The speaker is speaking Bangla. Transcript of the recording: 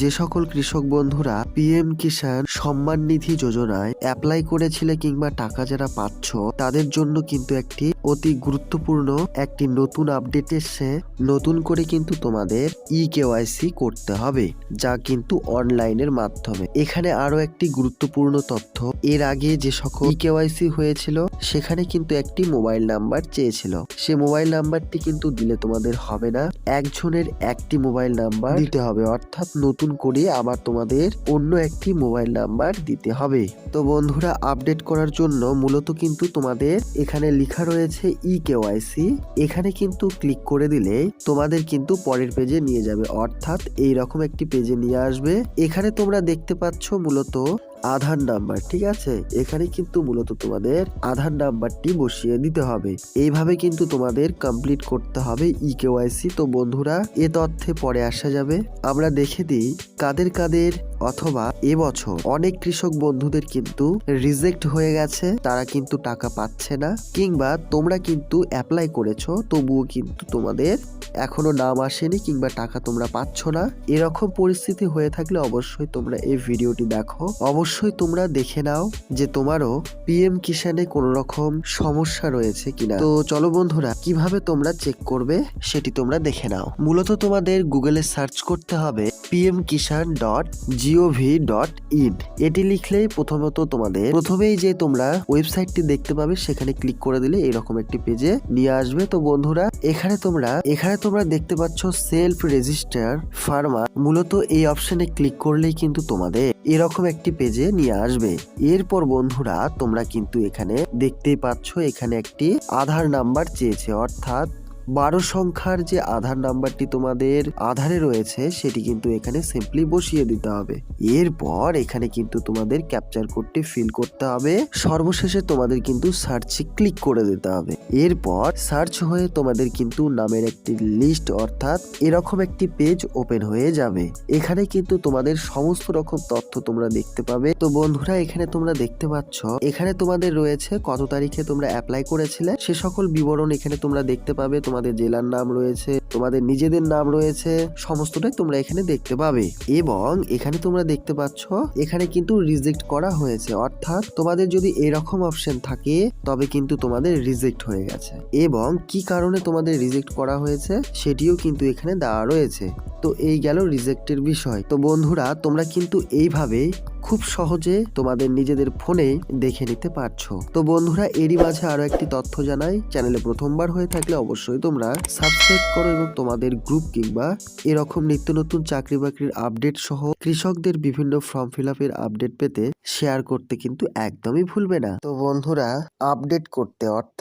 যে সকল কৃষক বন্ধুরা পিএম কিষাণ সম্মান নিধি যোজনায় অ্যাপ্লাই করেছিলে কিংবা টাকা যারা পাচ্ছ, তাদের জন্য কিন্তু একটি অতি গুরুত্বপূর্ণ একটি নতুন আপডেট এসছে। নতুন করে কিন্তু তোমাদের ই কেওয়াইসি করতে হবে, যা কিন্তু অনলাইনের মাধ্যমে। এখানে আরও একটি গুরুত্বপূর্ণ তথ্য, এর আগে যে সকল ই কেওয়াইসি হয়েছিল, সেখানে কিন্তু একটি মোবাইল নাম্বার চেয়েছিল। সে মোবাইল নাম্বারটি কিন্তু দিলে তোমাদের হবে না, একজনের একটি মোবাইল নাম্বার দিতে হবে। অর্থাৎ নতুন করে আবার তোমাদের অন্য একটি মোবাইল নাম্বার দিতে হবে। তো বন্ধুরা, আপডেট করার জন্য মূলত কিন্তু তোমাদের এখানে লেখা রয়েছে ই কেওয়াইসি এখানে কিন্তু ক্লিক করে দিলে তোমাদের কিন্তু পরের পেজে নিয়ে যাবে। অর্থাৎ এই রকম একটি পেজে নিয়ে আসবে। এখানে তোমরা দেখতে পাচ্ছ মূলত আধার নাম্বার, ঠিক আছে? এখানে কিন্তু মূলত তোমাদের আধার নাম্বারটি বসিয়ে দিতে হবে। এইভাবে কিন্তু তোমাদের কমপ্লিট করতে হবে ই কেওয়াইসি তো বন্ধুরা, এ তথ্যে পরে আসা যাবে। আমরা দেখে দিই কাদের কাদের অথবা এবছর অনেক কৃষক বন্ধুদের কিন্তু রিজেক্ট হয়ে গেছে, তারা কিন্তু টাকা পাচ্ছে না, কিংবা তোমরা কিন্তু অ্যাপ্লাই করেছ, তবুও কিন্তু তোমাদের এখনও নাম আসেনি কিংবা টাকা তোমরা পাচ্ছ না। এরকম পরিস্থিতি হয়ে থাকলে অবশ্যই তোমরা এই ভিডিওটি দেখো। অবশ্যই তোমরা দেখে নাও যে তোমারও পিএম কিষানে কোনো রকম সমস্যা রয়েছে কিনা। তো চলো বন্ধুরা, কীভাবে তোমরা চেক করবে সেটি তোমরা দেখে নাও। মূলত তোমাদের গুগলে সার্চ করতে হবে PM Kisan dot G O V dot in এটি লিখলেই প্রথমত তোমাদের প্রথমেই যে তোমরা ওয়েবসাইটটি দেখতে পাবে, সেখানে ক্লিক করে দিলে এরকম একটি পেজে নিয়ে আসবে। তো বন্ধুরা, এখানে তোমরা এখানে তোমরা দেখতে পাচ্ছ সেলফ রেজিস্টার ফার্মার মূলত এই অপশনে ক্লিক করলেই কিন্তু তোমাদের এরকম একটি পেজে নিয়ে আসবে। এরপর বন্ধুরা, তোমরা কিন্তু এখানে দেখতেই পাচ্ছ, এখানে একটি আধার নাম্বার চেয়েছে, অর্থাৎ বারো সংখ্যার যে আধার নাম্বারটি তোমাদের আধারে রয়েছে, সেটি কিন্তু এখানে সিম্পলি বসিয়ে দিতে হবে। এরপর এখানে কিন্তু তোমাদের ক্যাপচার কোডটি ফিল করতে হবে। সর্বশেষে তোমাদের কিন্তু সার্চে ক্লিক করে দিতে হবে। এরপর সার্চ হয়ে তোমাদের কিন্তু নামের একটি লিস্ট অর্থাৎ এরকম একটি পেজ ওপেন হয়ে যাবে। এখানে কিন্তু তোমাদের সমস্ত রকম তথ্য তোমরা দেখতে পাবে। তো বন্ধুরা, এখানে তোমরা দেখতে পাচ্ছ, এখানে তোমাদের রয়েছে কত তারিখে তোমরা অ্যাপ্লাই করেছিলে? সে সকল বিবরণ এখানে তোমরা দেখতে পাবে। তোমাদের জেলার নাম রয়েছে, তোমাদের নিজেদের নাম রয়েছে, সমস্তটাই তোমরা এখানে দেখতে পাবে। এবং এখানে তোমরা দেখতে পাচ্ছ, এখানে কিন্তু রিজেক্ট করা হয়েছে। অর্থাৎ তোমাদের যদি এরকম অপশন থাকে, তবে কিন্তু তোমাদের রিজেক্ট হয়ে গেছে। এবং কি কারণে তোমাদের রিজেক্ট করা হয়েছে, সেটিও কিন্তু এখানে দেওয়া রয়েছে। তো এই গেল রিজেক্টের বিষয়। তো বন্ধুরা, তোমরা কিন্তু এইভাবে খুব সহজে তোমাদের নিজেদের ফোনে দেখে নিতে পারছ। তো বন্ধুরা, এরই মাঝে আরও একটি তথ্য জানাই। চ্যানেলে প্রথমবার হয়ে থাকলে অবশ্যই তোমরা সাবস্ক্রাইব করো এবং তোমাদের গ্রুপ কিংবা এরকম নিত্য নতুন চাকরি বাকরির আপডেট সহ কৃষকদের বিভিন্ন ফর্ম ফিল আপের আপডেট পেতে শেয়ার করতে কিন্তু একদমই ভুলবে না। তো বন্ধুরা আপডেট করতে অর্থাৎ